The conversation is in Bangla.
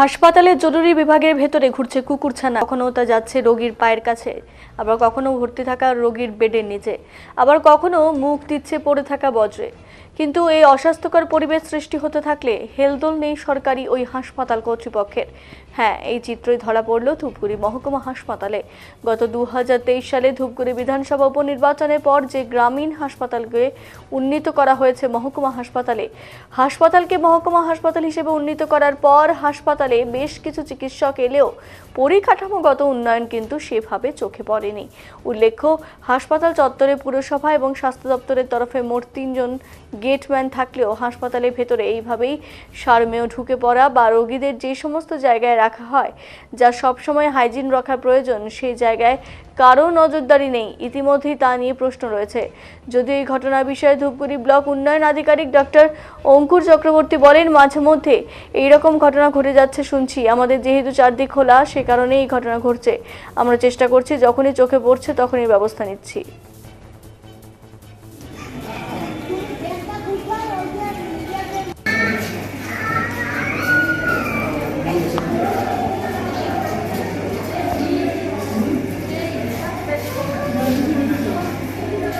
হাসপাতালের জরুরি বিভাগের ভেতরে ঘুরছে কুকুরছানা। কখনো তা যাচ্ছে রোগীর পায়ের কাছে, আবার কখনো ভর্তি থাকা রোগীর বেডের নিচে, আবার কখনো মুখ দিচ্ছে পড়ে থাকা বজ্রে। কিন্তু এই অস্বাস্থ্যকর পরিবেশ সৃষ্টি হতে থাকলে হেলদোল নেই সরকারি ওই হাসপাতাল কর্তৃপক্ষের। হ্যাঁ এই চিত্রই ধরা পড়ল ধূপগুড়ি মহকুমা হাসপাতালে। গত দু হাজার তেইশ সালে ধূপগুড়ি বিধানসভা উপনির্বাচনের পর যে গ্রামীণ হাসপাতালকে উন্নীত করা হয়েছে মহকুমা হাসপাতালে, হাসপাতালকে মহকুমা হাসপাতাল হিসেবে উন্নীত করার পর হাসপাতালে বেশ কিছু চিকিৎসক এলেও পরিকাঠামোগত উন্নয়ন কিন্তু সেভাবে চোখে পড়েনি। উল্লেখ্য, হাসপাতাল চত্বরে পুরসভা এবং স্বাস্থ্য দপ্তরের তরফে মোট তিনজন গেটম্যান থাকলেও হাসপাতালের ভেতরে এইভাবেই সারমেয় ঢুকে পড়া বা রোগীদের যে সমস্ত জায়গায় রাখা হয়, যা সবসময় হাইজিন রাখার প্রয়োজন, সেই জায়গায় কারও নজরদারি নেই। ইতিমধ্যেই তা নিয়ে প্রশ্ন রয়েছে। যদিও এই ঘটনার বিষয়ে ধূপগুড়ি ব্লক উন্নয়ন আধিকারিক ডক্টর অঙ্কুর চক্রবর্তী বলেন, মাঝে মধ্যে এইরকম ঘটনা ঘটে যাচ্ছে শুনছি। আমাদের যেহেতু চারদিক খোলা, সে কারণেই এই ঘটনা ঘটছে। আমরা চেষ্টা করছি, যখনই চোখে পড়ছে তখনই ব্যবস্থা নিচ্ছি।